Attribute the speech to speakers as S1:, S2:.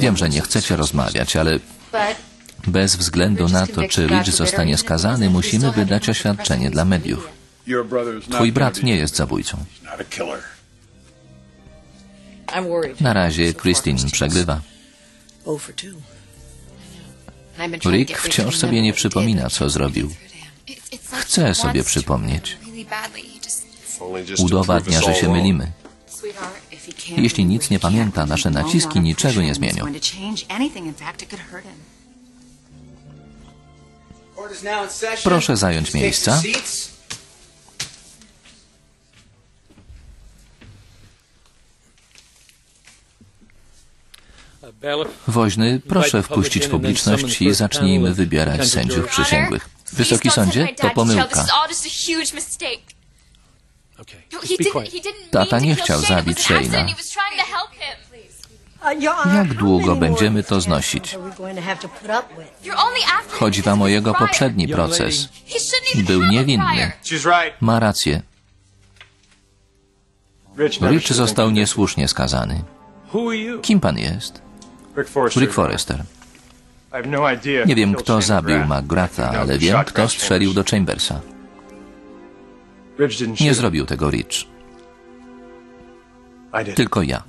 S1: Wiem, że nie chcecie rozmawiać, ale bez względu na to, czy Rich zostanie skazany, musimy wydać oświadczenie dla mediów. Twój brat nie jest zabójcą. Na razie Christine przegrywa. Rick wciąż sobie nie przypomina, co zrobił. Chce sobie przypomnieć. Udowadnia, że się mylimy. Jeśli nic nie pamięta, nasze naciski niczego nie zmienią.
S2: Proszę zająć miejsca.
S1: Woźny, proszę wpuścić publiczność i zacznijmy wybierać sędziów przysięgłych. Wysoki sądzie, to pomyłka.
S3: Tata nie chciał zabić Shane'a.
S1: Jak długo będziemy to znosić? Chodzi wam o jego poprzedni proces. Był niewinny. Ma rację. Rich został niesłusznie skazany. Kim pan jest? Rick Forrester. Nie wiem, kto zabił McGratha, ale wiem, kto strzelił do Chambersa. Nie zrobił tego Rich. Tylko ja.